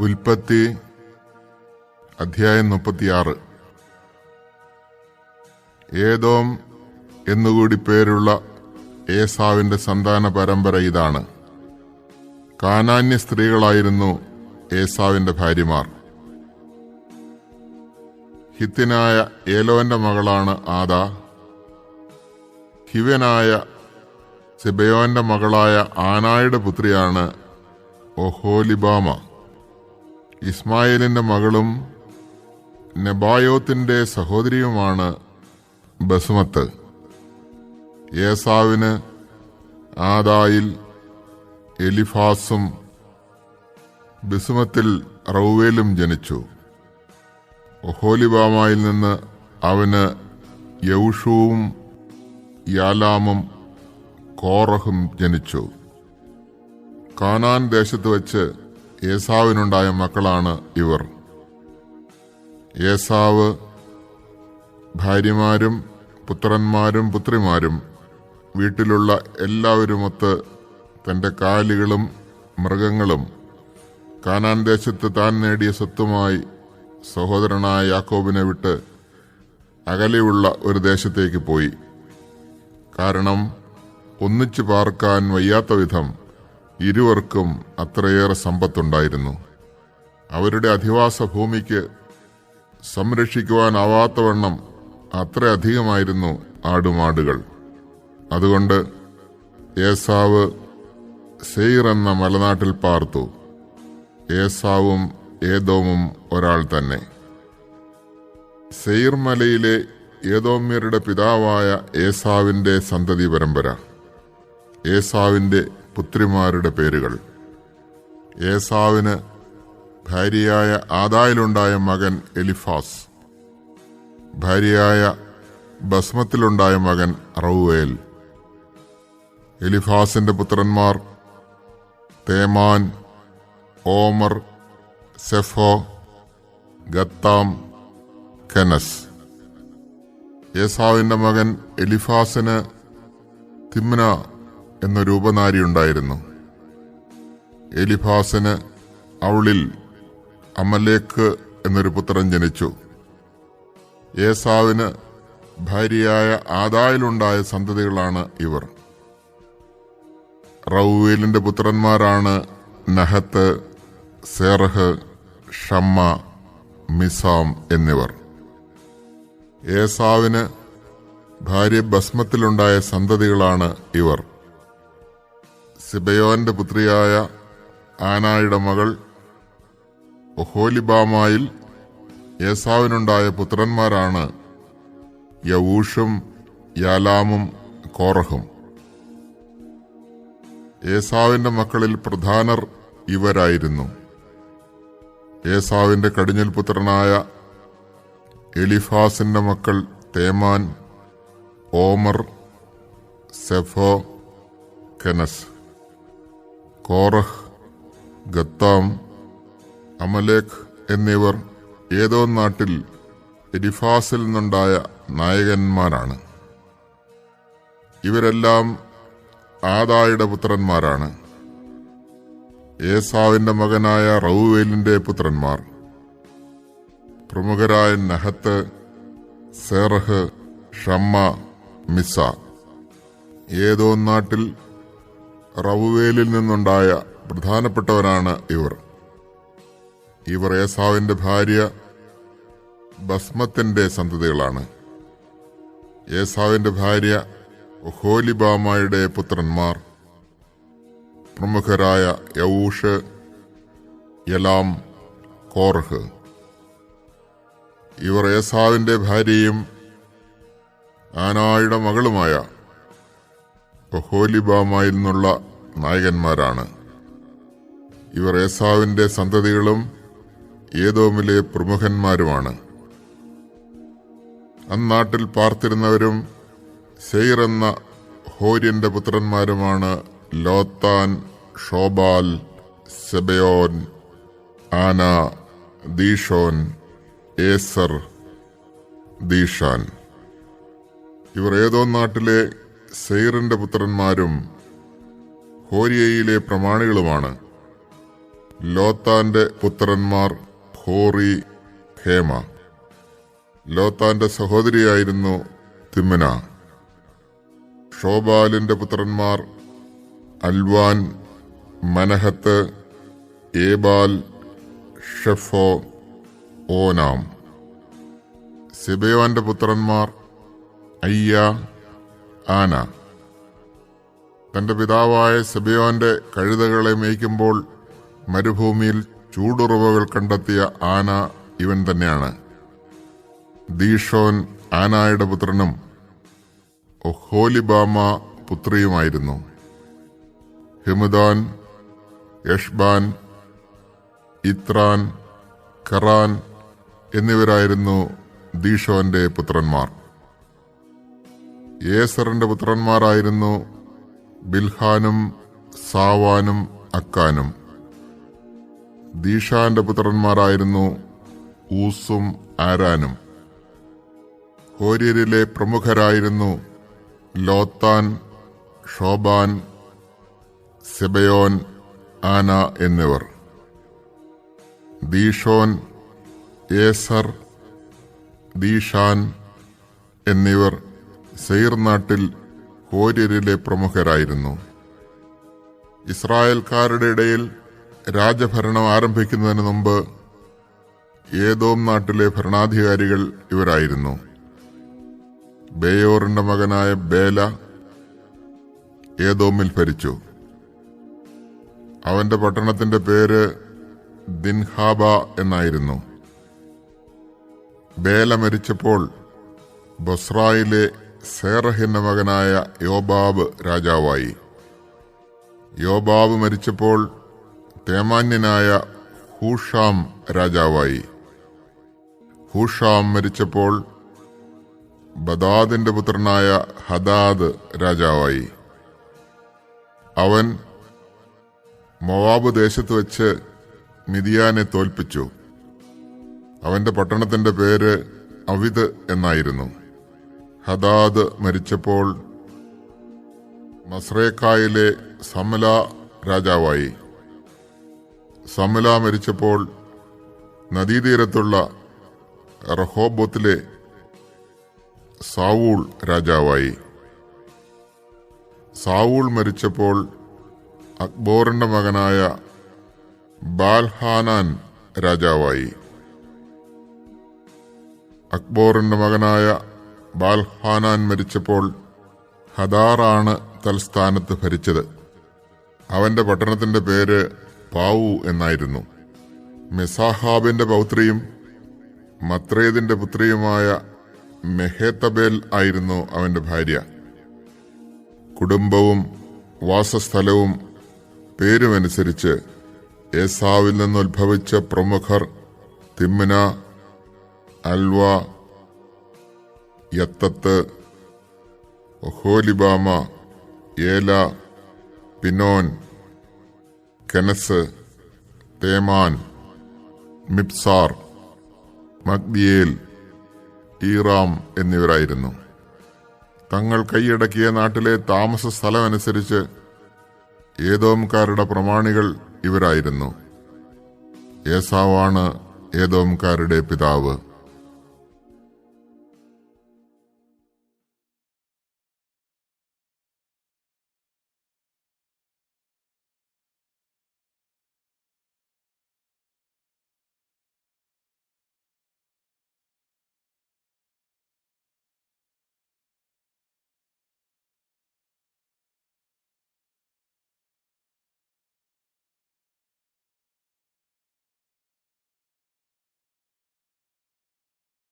ഉൽപ്പത്തി അധ്യായം മുപ്പത്തിയാറ്. ഏതോം എന്നുകൂടി പേരുള്ള ഏസാവിന്റെ സന്താന പരമ്പര ഇതാണ്. കാനാന്യ സ്ത്രീകളായിരുന്നു ഏസാവിന്റെ ഭാര്യമാർ. ഹിത്തിനായ ഏലോന്റെ മകളാണ് ആദ. ഹിവനായ സിബയോന്റെ മകളായ ആനായുടെ പുത്രിയാണ് ഒഹോലിബാമ. ഇസ്മായിലിന്റെ മകളും നെബായോത്തിന്റെ സഹോദരിയുമാണ് ബസുമത്ത്. ഏസാവിന് ആദായിൽ എലിഫാസും ബിസുമത്തിൽ റൗവേലും ജനിച്ചു. ഒഹോലിബാമയിൽ നിന്ന് അവന് യൗഷുവും യാലാമും കോറഹും ജനിച്ചു. കാനാൻ ദേശത്ത് വച്ച് ഏസാവിനുണ്ടായ മക്കളാണ് ഇവർ. ഏസാവ് ഭാര്യമാരും പുത്രന്മാരും പുത്രിമാരും വീട്ടിലുള്ള എല്ലാവരുമൊത്ത് തന്റെ കാലികളും മൃഗങ്ങളും കാനാൻ ദേശത്ത് താൻ നേടിയ സ്വത്തുമായി സഹോദരനായ യാക്കോബിനെ വിട്ട് അകലെയുള്ള ഒരു ദേശത്തേക്ക് പോയി. കാരണം ഒന്നിച്ചു പാർക്കാൻ വയ്യാത്ത വിധം ഇരുവർക്കും അത്രയേറെ സമ്പത്തുണ്ടായിരുന്നു. അവരുടെ അധിവാസ ഭൂമിക്ക് സംരക്ഷിക്കുവാനാവാത്തവണ്ണം അത്രയധികമായിരുന്നു ആടുമാടുകൾ. അതുകൊണ്ട് ഏസാവ് സെയ്ർ എന്ന മലനാട്ടിൽ പാർത്തു. ഏസാവും ഏതോമും ഒരാൾ തന്നെ. സെയ്ർ മലയിലെ ഏതോമ്യരുടെ പിതാവായ ഏസാവിന്റെ സന്തതി പരമ്പര. ഏസാവിന്റെ പുത്രിമാരുടെ പേരുകൾ. ഏസാവിന് ഭാര്യയായ ആദായിലുണ്ടായ മകൻ എലിഫാസ്. ഭാര്യയായ ബസ്മത്തിലുണ്ടായ മകൻ റൌവേൽ. എലിഫാസിന്റെ പുത്രന്മാർ തേമാൻ ഓമർ സെഫോ ഗത്താം കെനസ്. ഏസാവിന്റെ മകൻ എലിഫാസിന് തിമ്ന എന്നൊരു രൂപനാരി ഉണ്ടായിരുന്നു എലിഫാസിന് അവളിൽ അമലേക്ക് എന്നൊരു പുത്രൻ ജനിച്ചു. ഏസാവിന് ഭാര്യയായ ആദായിലുണ്ടായ സന്തതികളാണ് ഇവർ. റൗവേലിന്റെ പുത്രന്മാരാണ് നഹത്ത് സേറഹ് ഷമ്മ മിസാം എന്നിവർ. ഏസാവിന് ഭാര്യ ഭസ്മത്തിലുണ്ടായ സന്തതികളാണ് ഇവർ. സിബയോന്റെ പുത്രിയായ ആനായുടെ മകൾ ഒഹോലിബാമായിൽ ഏസാവിനുണ്ടായ പുത്രന്മാരാണ് യവൂഷും യാലാമും കോറഹും. ഏസാവിന്റെ മക്കളിൽ പ്രധാനർ ഇവരായിരുന്നു. ഏസാവിന്റെ കടിഞ്ഞൽ പുത്രനായ എലിഫാസിന്റെ മക്കൾ തേമാൻ ഓമർ സെഫോ കെനസ്. കോറഹ് ഗത്താം അമലേഖ് എന്നിവർ ഏതോ നാട്ടിൽ എരിഫാസിൽ നിന്നുണ്ടായ നായകന്മാരാണ്. ഇവരെല്ലാം ആദായുടെ പുത്രന്മാരാണ്. ഏസാവിന്റെ മകനായ റൗവേലിന്റെ പുത്രന്മാർ. പ്രമുഖരായ നഹത്ത് സെറഹ് ഷമ്മ മിസ ഏതോ നാട്ടിൽ റവുവേലിൽ നിന്നുണ്ടായ പ്രധാനപ്പെട്ടവരാണ് ഇവർ. ഇവർ ഏസാവിന്റെ ഭാര്യ ബസ്മത്തിന്റെ സന്തതികളാണ്. ഏസാവിന്റെ ഭാര്യ ഹോലിബാമയുടെ പുത്രന്മാർ. പ്രമുഖരായ യവൂഷ് യലാം കോർഹ്. ഇവർ ഏസാവിന്റെ ഭാര്യയും ആനായുടെ മകളുമായ ഒഹോലിബാമായിൽ നിന്നുള്ള നായകന്മാരാണ്. ഇവർ ഏസാവിന്റെ സന്തതികളും ഏതോമിലെ പ്രമുഖന്മാരുമാണ്. അന്നാട്ടിൽ പാർത്തിരുന്നവരും സെയ്ർ എന്ന ഹോര്യന്റെ പുത്രന്മാരുമാണ് ലോത്താൻ ഷോബാൽ സെബയോൻ ആന ദീഷോൻ ഏസർ ദീഷാൻ ഇവർ ഏതോ നാട്ടിലെ സെയ്റിന്റെ പുത്രന്മാരും ഹോരിയയിലെ പ്രമാണികളുമാണ്. ലോത്താന്റെ പുത്രന്മാർ ഹോറി ഹേമ. ലോത്താന്റെ സഹോദരിയായിരുന്നു തിമ്മന. ഷോബാലിന്റെ പുത്രന്മാർ അൽവാൻ മനഹത്ത് ഏബാൽ ഷെഫോ ഓനാം. സിബയോന്റെ പുത്രന്മാർ അയ്യ ആന. തന്റെ പിതാവായ സെബിയോന്റെ കഴുതകളെ മേയ്ക്കുമ്പോൾ മരുഭൂമിയിൽ ചൂടുറവുകൾ കണ്ടെത്തിയ ആന ഇവൻ തന്നെയാണ്. ദീഷോൻ ആനായുടെ പുത്രനും ഒഹോലിബാമ പുത്രിയുമായിരുന്നു. ഹിമുദാൻ യഷ്ബാൻ ഇത്രാൻ ഖറാൻ എന്നിവരായിരുന്നു ദീഷോന്റെ പുത്രന്മാർ. ഏസറിന്റെ പുത്രന്മാരായിരുന്നു ബിൽഹാനും സാവാനും അക്കാനും. ദീഷാന്റെ പുത്രന്മാരായിരുന്നു ഊസും ആരാനും. ഹോര്യരിലെ പ്രമുഖരായിരുന്നു ലോത്താൻ ഷോബാൻ സെബയോൻ ആന എന്നിവർ. ദീഷോൻ ഏസർ ദീഷാൻ എന്നിവർ സെയിർ നാട്ടിൽ ഹോര്യരിലെ പ്രമുഖരായിരുന്നു. ഇസ്രായേൽക്കാരുടെ ഇടയിൽ രാജഭരണം ആരംഭിക്കുന്നതിന് മുമ്പ് ഏതോം നാട്ടിലെ ഭരണാധികാരികൾ ഇവരായിരുന്നു. ബേയോറിന്റെ മകനായ ബേല ഏതോമിൽ ഭരിച്ചു. അവന്റെ പട്ടണത്തിന്റെ പേര് ദിൻഹാബ എന്നായിരുന്നു. ബേല മരിച്ചപ്പോൾ ബൊസ്രായിലെ സേറഹിന്റെ മകനായ യോബാബ് രാജാവായി. യോബാബ് മരിച്ചപ്പോൾ തേമാന്യനായ ഹൂഷാം രാജാവായി. ഹൂഷാം മരിച്ചപ്പോൾ ബദാദിന്റെ പുത്രനായ ഹദാദ് രാജാവായി. അവൻ മൊവാബ് ദേശത്ത് വെച്ച് മിതിയാനെ തോൽപ്പിച്ചു. അവന്റെ പട്ടണത്തിന്റെ പേര് അവിത് എന്നായിരുന്നു. ഹദാദ് മരിച്ചപ്പോൾ മസ്രേക്കായിലെ സമല രാജാവായി. സമല മരിച്ചപ്പോൾ നദീതീരത്തുള്ള റഹോബോത്തിലെ സാവൂൾ രാജാവായി. സാവൂൾ മരിച്ചപ്പോൾ അക്ബോറിന്റെ മകനായ ബാൽഹാനാൻ രാജാവായി. അക്ബോറിന്റെ മകനായ ബാൽഹാനാൻ മരിച്ചപ്പോൾ ഹദാറാണ് തൽസ്ഥാനത്ത് ഭരിച്ചത്. അവന്റെ പട്ടണത്തിന്റെ പേര് പാവു എന്നായിരുന്നു. മെസാഹാബിന്റെ പൗത്രിയും മത്രേദിന്റെ പുത്രിയുമായ മെഹേത്തബേൽ ആയിരുന്നു അവന്റെ ഭാര്യ. കുടുംബവും വാസസ്ഥലവും പേരുമനുസരിച്ച് ഏസാവിൽ നിന്നുദ്ഭവിച്ച പ്രമുഖർ തിമ്മന അൽവ യത്തത്ത് ഒഹോലിബാമ ഏല പിനോൻ കെനസ് തേമാൻ മിപ്സാർ മഗ്ദിയേൽ ഈറാം എന്നിവരായിരുന്നു. തങ്ങൾ കൈയടക്കിയ നാട്ടിലെ താമസ സ്ഥലമനുസരിച്ച് ഏതോംകാരുടെ പ്രമാണികൾ ഇവരായിരുന്നു. ഏസാവാണ് ഏതോംകാരുടെ പിതാവ്.